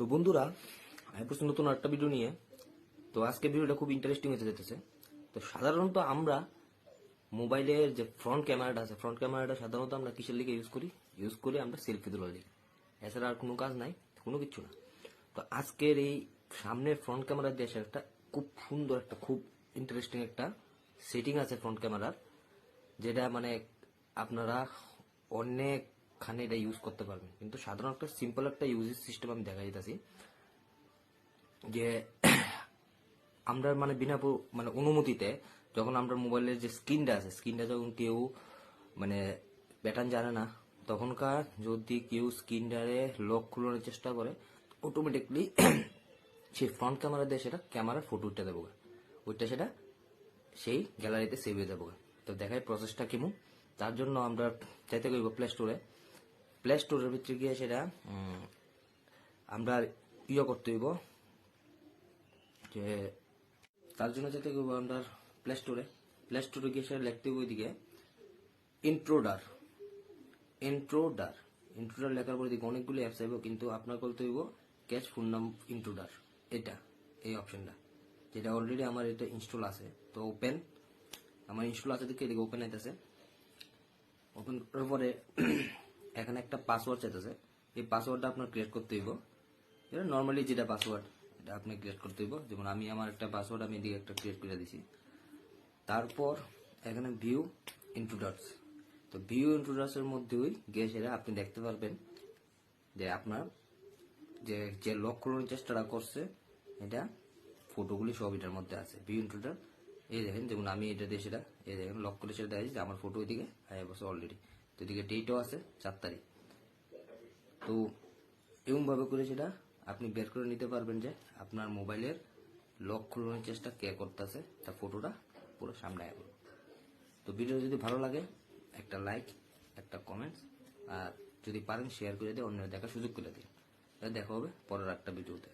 তো বন্ধুরা আমি প্রশ্ন নতুন একটা ভিডিও নিয়ে। তো আজকে ভিডিওটা খুব ইন্টারেস্টিং হতে যেতেছে তো সাধারণত আমরা মোবাইলের যে ফ্রন্ট ক্যামেরাটা আছে ফ্রন্ট ক্যামেরাটা সাধারণত আমরা কিসের লিগে ইউজ করি? ইউজ করি আমরা সেলফি তোলার লিগে। এছাড়া আর কোনো কাজ নাই, কোনো কিছু না। তো আজকের এই সামনের ফ্রন্ট ক্যামেরা দিয়ে একটা খুব সুন্দর একটা, খুব ইন্টারেস্টিং একটা সেটিং আছে ফ্রন্ট ক্যামেরার যেটা মানে আপনারা অনেকখানে এটা ইউজ করতে পারবেন। কিন্তু সাধারণ একটা সিম্পল একটা ইউজের সিস্টেম আমি দেখা যেতেছি যে আমরা মানে বিনা মানে অনুমতিতে যখন আমরা মোবাইলের যে স্ক্রিনটা আছে, স্ক্রিনটা যখন কেউ মানে প্যাটার্ন জানে না, তখনকার যদি কেউ স্ক্রিনটারে লক খুলানোর চেষ্টা করে অটোমেটিকলি সেই ফ্রন্ট ক্যামেরা দিয়ে সেটা ক্যামেরার ফটো উঠতে দেবো ওইটা সেটা সেই গ্যালারিতে সেভ হয়ে যাব তো দেখায় প্রসেসটা কেমন। তার জন্য আমরা চাইতে করব প্লে স্টোরে প্লে স্টোরের ভিতরে গিয়ে সেটা আমরা ইয়ে করতে হইব। যে, তার জন্য যেতে করব আমরা প্লে স্টোরে প্লে স্টোরে গিয়ে সেটা লিখতে হইব ওইদিকে ইন্ট্রোডার ইন্ট্রোডার ইন্ট্রোডার লেখার পর দিকে অনেকগুলো অ্যাপস আইব, কিন্তু আপনার করতে হইব ক্যাচ ফোন নাম ইন্ট্রোডার এটা, এই অপশনটা যেটা অলরেডি আমার এটা ইনস্টল আছে। তো ওপেন আমার ইনস্টল আছে দেখে এদিকে ওপেন আইতেছে। ওপেন করার পরে এখানে একটা পাসওয়ার্ড চাইতেছে। এই পাসওয়ার্ডটা আপনার ক্রিয়েট করতে হইব। এটা নর্মালি যেটা পাসওয়ার্ড এটা আপনি ক্রিয়েট করতে হইব। যেমন আমি আমার একটা পাসওয়ার্ড আমি এদিকে একটা ক্রিয়েট করে দিছি। তারপর এখানে ভিউ ইন্ট্রোডাক্স তো ভিউ ইন্ট্রোডাক্সের মধ্যেই গিয়ে সেটা আপনি দেখতে পারবেন যে আপনার যে যে লক খোলানোর চেষ্টাটা করছে, এটা ফটোগুলি সব এটার মধ্যে আছে। ভিউ ইন্ট্রোডার এই দেখেন, যেমন আমি এটা দিয়ে সেটা, এই দেখেন লক করে সেটা দেখাচ্ছি যে আমার ফটো ওইদিকে আয় বসে অলরেডি তো এদিকে ডেটও আছে চার তারিখ। তো এরকমভাবে করে সেটা আপনি বের করে নিতে পারবেন যে আপনার মোবাইলের লক খোলানোর চেষ্টা কে করতেছে, তার ফটোটা পুরো সামনে আয় তো ভিডিও যদি ভালো লাগে, একটা লাইক একটা কমেন্টস আর যদি পারেন শেয়ার করে দিয়ে অন্যরা দেখার সুযোগ করে দিন। দেখা হবে পরের একটা ভিডিওতে